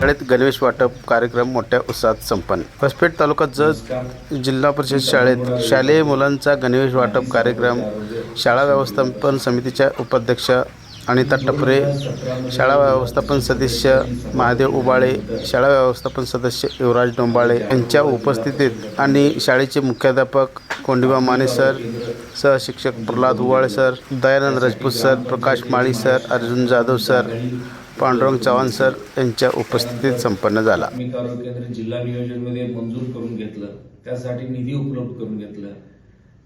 शाळेत गणवेश वाटप कार्यक्रम मोठ्या उत्साहात संपन्न. फसपेठ तालुका जत जिल्हा परिषद शाळेत शालेय मुलांचा गणवेश वाटप कार्यक्रम शाळा व्यवस्थापन समितीच्या उपाध्यक्ष अनिता टपरे शाळा व्यवस्थापन सदस्य महादेव उबाळे शाळा व्यवस्थापन सदस्य युवराज डोंबाळे यांच्या उपस्थितीत आणि शाळेचे मुख्याध्यापक Kondiba Mane sir सहशिक्षक Pralhad Uwale sir Dayanand Rajput sir Prakash Mali sir Arjun Jadhav sir Pandurang Chavan sir यांच्या उपस्थितीत संपन्न झाला. मी आरोग्य केंद्र जिल्हा नियोजनमध्ये मंजूर करून घेतलं. त्यासाठी निधी उपलब्ध करून घेतलं.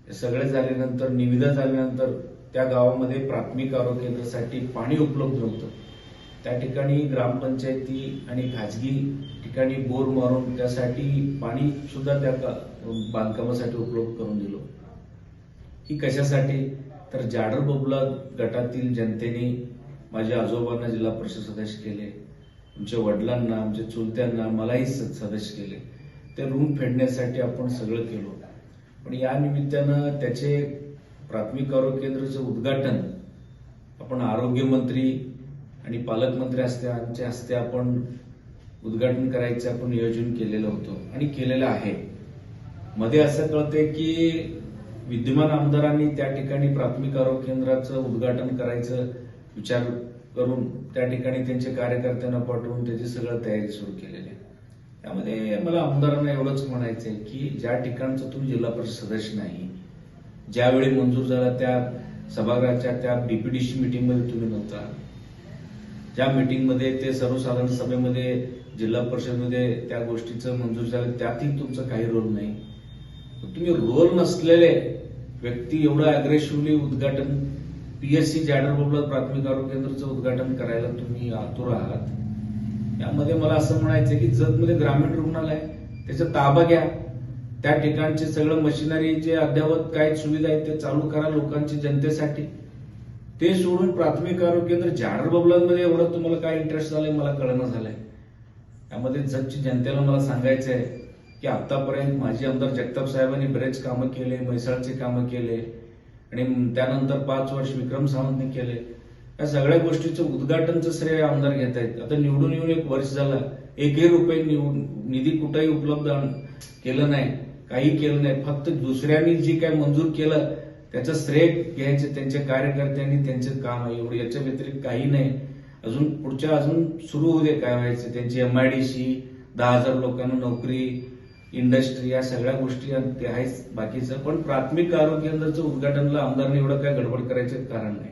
हे सगळे झाल्यानंतर निविदा झाल्यानंतर त्या गावामध्ये प्राथमिक आरोग्य केंद्रासाठी पाणी उपलब्ध नव्हतं त्या ठिकाणी ग्रामपंचायती आणि खाजगी ठिकाणी बोर मारून त्यासाठी पाणी सुद्धा त्या बांधकामासाठी उपलब्ध करून दिलं. ही कशासाठी? तर जाडर बबला गटातील जनतेने माझ्या आजोबांना जिल्हा परिषद सदस्य केले आमच्या वडिलांना आमच्या चुलत्यांना मलाही स- सदस्य केले. ते रूम फेडण्यासाठी आपण सगळं केलो पण या निमित्तानं त्याचे प्राथमिक आरोग्य केंद्राचं उद्घाटन आपण आरोग्यमंत्री आणि पालकमंत्री असते हस्ते आपण उद्घाटन करायचं आपण नियोजन केलेलं होतं आणि केलेलं आहे. मध्ये असं कळतंय की विद्यमान आमदारांनी त्या ठिकाणी प्राथमिक आरोग्य केंद्राचं उद्घाटन करायचं विचार करून त्या ठिकाणी त्यांचे कार्यकर्त्यांना पाठवून त्याची सगळं तयारी सुरू केलेली आहे. त्यामध्ये मला आमदारांना एवढंच म्हणायचं आहे की ज्या ठिकाणचं तुम्ही जिल्हा परिषद सदस्य नाही ज्यावेळी मंजूर झाला त्या सभागृहाच्या त्या डीपीडीसी मिटिंगमध्ये तुम्ही नव्हता. ज्या मीटिंगमध्ये ते सर्वसाधारण सभेमध्ये जिल्हा परिषदमध्ये त्या गोष्टीचं मंजूर झालं त्यातही तुमचा काही रोल नाही. तुम्ही रोल नसलेले व्यक्ती एवढं अग्रेसिव्हली उद्घाटन पीएससी जॅडर बबला प्राथमिक आरोग्य केंद्राचं उद्घाटन करायला तुम्ही आतुर आहात. यामध्ये मला असं म्हणायचं की जतमध्ये ग्रामीण रुग्णालय त्याचा ताबा घ्या. त्या ठिकाणचे सगळं मशिनरी जे अद्ययावत काय सुविधा आहेत ते चालू करा लोकांची जनतेसाठी. ते सोडून प्राथमिक आरोग्य केंद्र जाडर बबलांमध्ये एवढं तुम्हाला काय इंटरेस्ट झालंय मला कळणं झालंय. त्यामध्ये जगची जनतेला मला सांगायचं आहे की आतापर्यंत माजी आमदार जगताप साहेबांनी बरेच कामं केले म्हैसाळचे कामं केले. आणि त्यानंतर पाच वर्ष विक्रम सावंतने केले. या सगळ्या गोष्टीचं उद्घाटनचं श्रेय आमदार घेत आहेत. आता निवडून येऊन एक वर्ष झालं. एकही रुपये निधी कुठेही उपलब्ध केलं नाही. काही केलं नाही. फक्त दुसऱ्यांनी जी काय मंजूर केलं त्याचं श्रेय घ्यायचं त्यांच्या कार्यकर्त्यांनी त्यांचं काम आहे. एवढं याच्या व्यतिरिक्त काही नाही. अजून पुढच्या अजून सुरू होऊ दे काय व्हायचं. त्यांची एमआयडीसी दहा हजार लोकांना नोकरी इंडस्ट्री या सगळ्या गोष्टी ते आहेच बाकीचं. पण प्राथमिक आरोग्य केंद्राचं उद्घाटनला आमदारने एवढं काय गडबड करायचं कारण नाही.